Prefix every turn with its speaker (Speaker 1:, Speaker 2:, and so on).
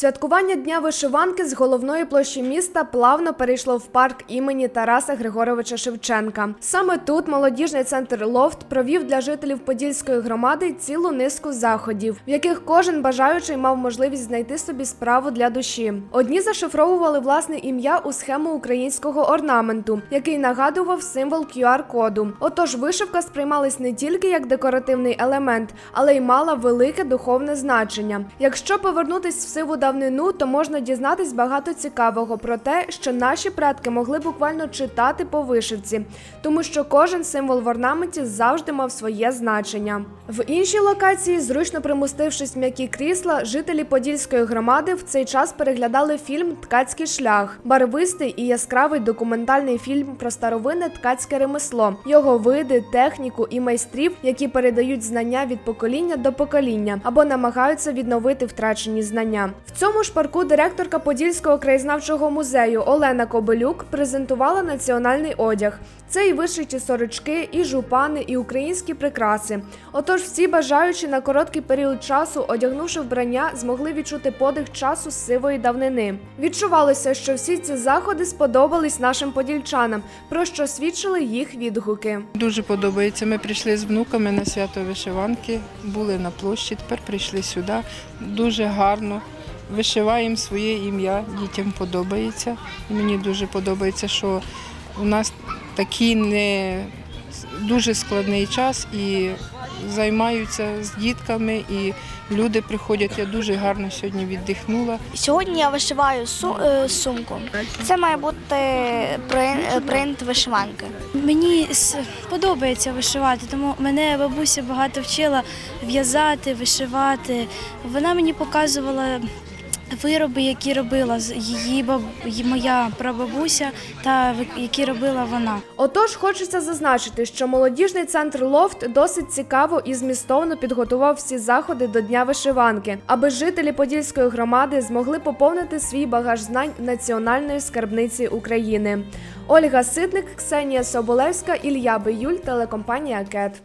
Speaker 1: Святкування Дня вишиванки з головної площі міста плавно перейшло в парк імені Тараса Григоровича Шевченка. Саме тут молодіжний центр Лофт провів для жителів Подільської громади цілу низку заходів, в яких кожен бажаючий мав можливість знайти собі справу для душі. Одні зашифровували власне ім'я у схему українського орнаменту, який нагадував символ QR-коду. Отож, вишивка сприймалась не тільки як декоративний елемент, але й мала велике духовне значення. Якщо повернутись в сиву давнину, то можна дізнатись багато цікавого про те, що наші предки могли буквально читати по вишивці, тому що кожен символ в орнаменті завжди мав своє значення. В іншій локації, зручно примустившись в м'які крісла, жителі Подільської громади в цей час переглядали фільм Ткацький шлях, барвистий і яскравий документальний фільм про старовинне ткацьке ремесло, його види, техніку і майстрів, які передають знання від покоління до покоління або намагаються відновити втрачені знання. В цьому ж парку директорка Подільського краєзнавчого музею Олена Кобилюк презентувала національний одяг. Це і вишиті сорочки, і жупани, і українські прикраси. Отож, всі бажаючі на короткий період часу, одягнувши вбрання, змогли відчути подих часу сивої давнини. Відчувалося, що всі ці заходи сподобались нашим подільчанам, про що свідчили їх відгуки.
Speaker 2: Дуже подобається. Ми прийшли з внуками на свято вишиванки, були на площі, тепер прийшли сюди. Дуже гарно. Вишиваємо своє ім'я, дітям подобається. І Мені дуже подобається, що у нас такий не дуже складний час і займаються з дітками, і люди приходять. Я дуже гарно сьогодні віддихнула.
Speaker 3: Сьогодні я вишиваю су- е, сумку. Це має бути е, принт вишиванки.
Speaker 4: Мені подобається вишивати, тому мене бабуся багато вчила в'язати, вишивати. Вона мені показувала вироби, які робила її баб... моя прабабуся та які робила вона.
Speaker 1: Отож, хочеться зазначити, що молодіжний центр Лофт досить цікаво і змістовно підготував всі заходи до Дня вишиванки, аби жителі Подільської громади змогли поповнити свій багаж знань національної скарбниці України. Ольга Ситник, Ксенія Соболевська, Ілля Биюль, телекомпанія Кет.